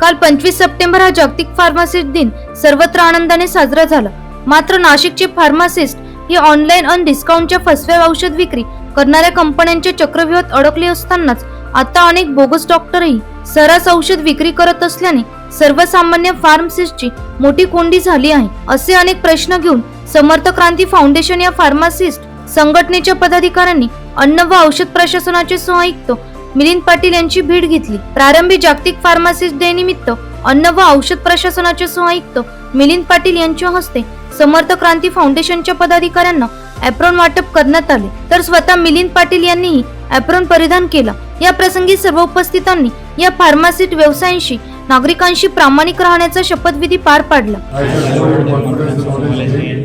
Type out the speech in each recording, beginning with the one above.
काल पंचवीस सप्टेंबर हा जागतिक फार्मासिस्ट दिन. सर्वत्र आनंदाने साजरा झाला. मात्र नाशिकचे फार्मासिस्ट ही ऑनलाईन अन डिस्काउंटच्या फसव्या औषध विक्री करणाऱ्या कंपन्यांचे चक्रव्यूहात अडकले असतानाच आता अनेक बोगस डॉक्टरही सरास औषध विक्री करत असल्याने सर्वसामान्य फार्मसिस्टची मोठी कोंडी झाली आहे असे अनेक प्रश्न घेऊन समर्थ क्रांती फाउंडेशन या फार्मासिस्ट संघटनेच्या पदाधिकाऱ्यांनी अन्न व औषध प्रशासनाचे सहआयुक्त मिलिंद पाटील यांची भेट घेतली. प्रारंभी जागतिक फार्मासिस्ट डे निमित्त अन्न व औषध प्रशासनाचे सहआयुक्त मिलिंद पाटील यांच्या हस्ते समर्थ क्रांती फाउंडेशनच्या पदाधिकाऱ्यांना ॲप्रॉन वाटप करण्यात आले. तर स्वतः मिलिंद पाटील यांनीही एप्रॉन परिधान केला. या प्रसंगी सर्व उपस्थितांनी या फार्मासिस्ट व्यवसायांशी नागरिकांशी प्रामाणिक राहण्याचा शपथविधी पार पाडला.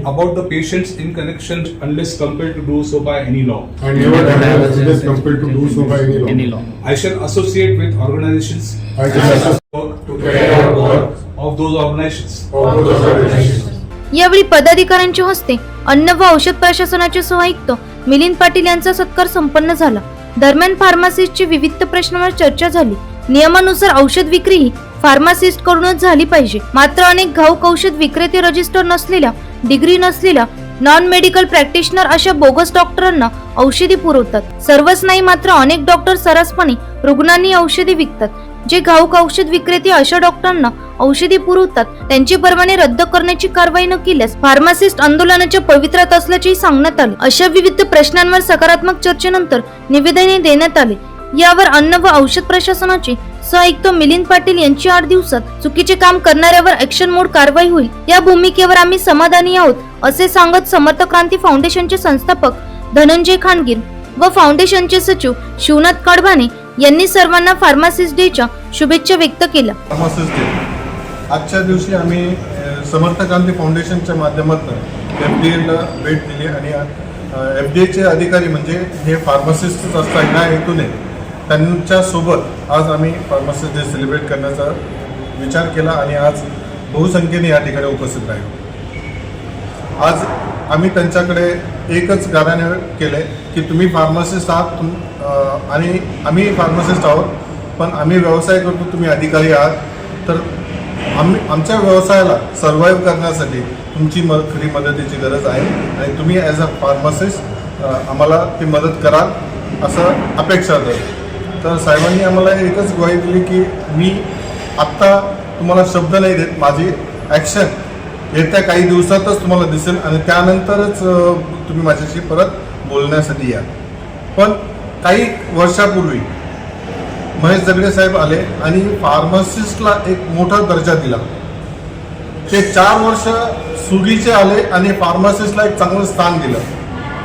About the patients in connection unless compelled to do so by any law. and never have business compelled to do so by any law. Any law. I shall associate with organizations I shall assist to carry out work of those organizations. of those organizations. यावेळी पदाधिकाऱ्यांच्या हस्ते अन्न व औषध प्रशासनाचे सहआयुक्त मिलिंद पाटील यांचा सत्कार संपन्न झाला दरम्यान फार्मासिस्टची विविध प्रश्नांवर चर्चा झाली नियमानुसार औषध विक्री ही फार्मासिस्ट कडूनच झाली पाहिजे. मात्र अनेक घाऊक औषध विक्रेते रजिस्टर नसलेल्या डिग्री नसलेल्या नॉन मेडिकल प्रॅक्टिशनर अशा बोगस डॉक्टरांना औषधी पुरवतात. सर्वच नाही मात्र अनेक डॉक्टर सरसपणे रुग्णांनी औषधी विकतात. जे घाऊक औषध विक्रेते अशा डॉक्टरांना औषधी पुरवतात त्यांची परवाने रद्द करण्याची कारवाई न केल्यास फार्मासिस्ट आंदोलनाच्या पवित्रात असल्याचेही सांगण्यात आले. अशा विविध प्रश्नांवर सकारात्मक चर्चेनंतर निवेदने देण्यात आले. यावर अन्न व औषध प्रशासनाचे सहआयुक्त मिलिंद पाटील यांची आठ दिवसात चुकीचे काम करणाऱ्यावर ऍक्शन मोड कारवाई होईल. या भूमिकेवर आम्ही समाधानी आहोत असे सांगत समर्थ क्रांती फाउंडेशनचे संस्थापक धनंजय खानगीर व फाउंडेशनचे सचिव शिवनाथ कडभाने यांनी सर्वांना फार्मासिस्ट डेच्या शुभेच्छा व्यक्त केल्या. फार्मासिस्ट डे आजच्या दिवशी आम्ही समर्थ क्रांती फाउंडेशनच्या माध्यमातून एफ डी एला भेट दिली आणि एफ डी एचे अधिकारी म्हणजे हे फार्मासिस्टच असतात ह्या हेतूने त्यांच्यासोबत आज आम्ही फार्मसिस्ट डे सेलिब्रेट करण्याचा विचार केला आणि आज बहुसंख्येने या ठिकाणी उपस्थित राहिलो. आज आम्ही त्यांच्याकडे एकच गाण्याने केले की तुम्ही फार्मासिस्ट आहात तुम आणि आम्ही फार्मासिस्ट आहोत पण आम्ही व्यवसाय करतो तुम्ही अधिकारी आहात. तर आम्ही आमच्या व्यवसायाला सर्व्हाइव्ह करण्यासाठी तुमची म खरी मदतीची गरज आहे आणि तुम्ही ॲज अ फार्मासिस्ट आम्हाला ती मदत कराल असं अपेक्षा आहे तर साहेबांनी आम्हाला एकच ग्वाही दिली की मी आत्ता तुम्हाला शब्द नाही देत माझी ॲक्शन येत्या काही दिवसातच तुम्हाला दिसेल आणि त्यानंतरच तुम्ही माझ्याशी परत बोलण्यासाठी या. पण काही वर्षापूर्वी महेश दगडे साहेब आले आणि फार्मासिस्टला एक मोठा दर्जा दिला. ते चार वर्ष सुगीचे आले आणि फार्मासिस्टला एक चांगलं स्थान दिलं.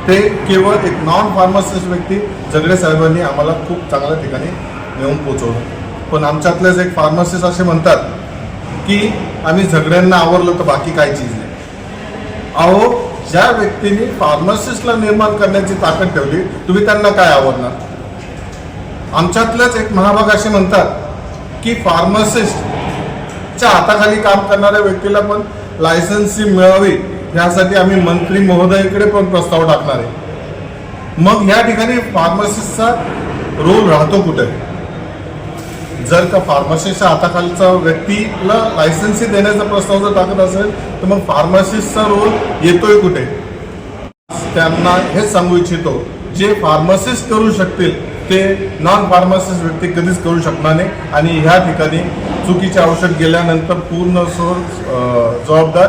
ते केवळ एक नॉन फार्मासिस्ट व्यक्ती जगडे साहेबांनी आम्हाला खूप चांगल्या ठिकाणी नेऊन पोचवलं पण आमच्यातलेच एक फार्मासिस्ट असे म्हणतात की आम्ही झगड्यांना आवरलं तर बाकी काय चीज नाही. अहो ज्या व्यक्तीने फार्मासिस्टला निर्माण करण्याची ताकद ठेवली तुम्ही त्यांना काय आवडणार आमच्यातलेच एक महाभाग असे म्हणतात की फार्मासिस्टच्या हाताखाली काम करणाऱ्या व्यक्तीला पण लायसन्सची मिळावी. यासाठी आम्ही मंत्री महोदयाकडे पण प्रस्ताव टाकणार आहे. मग ह्या ठिकाणी फार्मसिस्टचा रोल राहतो कुठे? जर का फार्मासिस्टच्या हाताखालचा व्यक्तीला लायसन्सही देण्याचा प्रस्ताव जर टाकत असेल तर मग फार्मासिस्टचा रोल येतोय कुठे? त्यांना हेच सांगू इच्छितो जे फार्मासिस्ट करू शकतील ते नॉन फार्मासिस्ट व्यक्ती कधीच करू शकणार नाही. आणि ह्या ठिकाणी चुकीचे औषध गेल्यानंतर पूर्ण सोर जबाबदार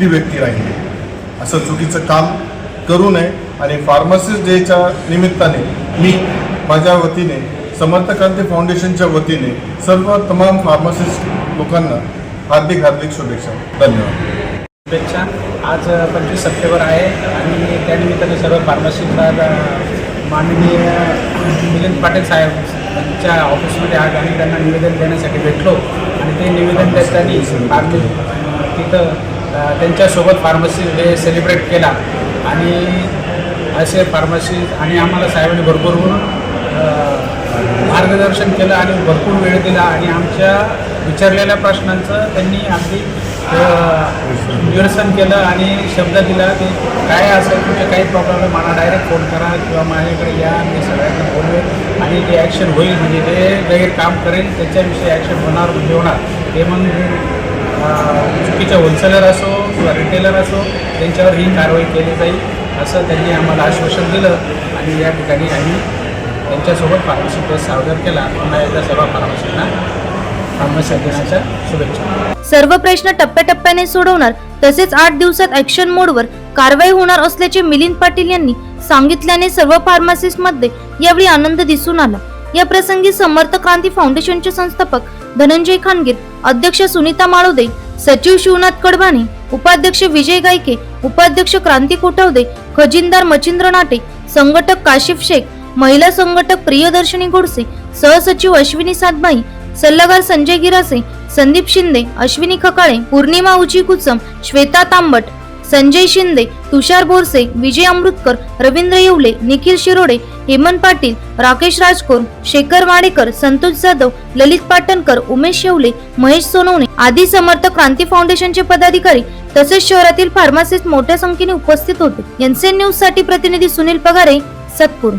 ती व्यक्ती राहील. असं चुकीचं काम करू नये आणि फार्मासिस्ट डेच्या निमित्ताने मी माझ्या वतीने समर्थ क्रांती फाउंडेशनच्या वतीने सर्व तमाम फार्मासिस्ट लोकांना हार्दिक हार्दिक शुभेच्छा. धन्यवाद. शुभेच्छा. आज पंचवीस सप्टेंबर आहे आणि त्यानिमित्ताने सर्व फार्मसीला माननीय मिलिंद पाटील साहेब यांच्या ऑफिसमध्ये आज आम्ही त्यांना निवेदन देण्यासाठी भेटलो आणि ते निवेदन देताना तिथं त्यांच्यासोबत फार्मसी डे सेलिब्रेट केला. आणि असे फार्मसी आणि आम्हाला साहेबांनी भरपूर मार्गदर्शन केलं आणि भरपूर वेळ दिला आणि आमच्या विचारलेल्या प्रश्नांचं त्यांनी अगदी निरसन केलं आणि शब्द दिला की काय असेल तुमचे काही प्रॉब्लेम मला डायरेक्ट फोन करा किंवा माझ्याकडे या मी सगळ्यांना बोलवेल आणि ते ॲक्शन होईल. म्हणजे जे गैर काम करेल त्याच्याविषयी ॲक्शन होणार होणार ते मग अं, चुकीचे होलसेलर असो किंवा रिटेलर असो त्यांच्यावर ही कारवाई केली जाईल असं त्यांनी आम्हाला आश्वासन दिलं. आणि या ठिकाणी आम्ही त्यांच्यासोबत फार्मसी प्रेस सादर केला. पुन्हा एकदा सर्व फार्मसींना फार्मसी दिनाच्या शुभेच्छा. सर्व प्रश्न टप्प्याटप्प्याने सोडवणार तसेच आठ दिवसात ऍक्शन मोडवर कारवाई होणार असल्याचे मिलिंद पाटील यांनी सांगितल्याने सर्व फार्मासिस्टमध्ये यावेळी आनंद दिसून आला. या प्रसंगी समर्थ क्रांती फाउंडेशनचे संस्थापक धनंजय खानगीर अध्यक्ष सुनीता माळोदे सचिव शिवनाथ कडबाणे उपाध्यक्ष विजय गायके उपाध्यक्ष क्रांती कोटवदे खजिनदार मचिंद्र नाटे संघटक काशिफ शेख महिला संघटक प्रियदर्शनी गोडसे सहसचिव अश्विनी सातबाई सल्लागार संजय गिरासे संदीप शिंदे अश्विनी खकाळे पूर्णिमा उची कुचम श्वेता तांबट संजय शिंदे तुषार बोरसे विजय अमृतकर रवींद्र येवले निखिल शिरोडे हेमंत पाटील राकेश राजकोर शेखर वाडेकर संतोष जाधव ललित पाटणकर उमेश शेवले महेश सोनवणे आदी समर्थ क्रांती फाउंडेशनचे पदाधिकारी तसेच शहरातील फार्मासिस्ट मोठ्या संख्येने उपस्थित होते. एनसीएन न्यूजसाठी प्रतिनिधी सुनील पगारे सतपूर.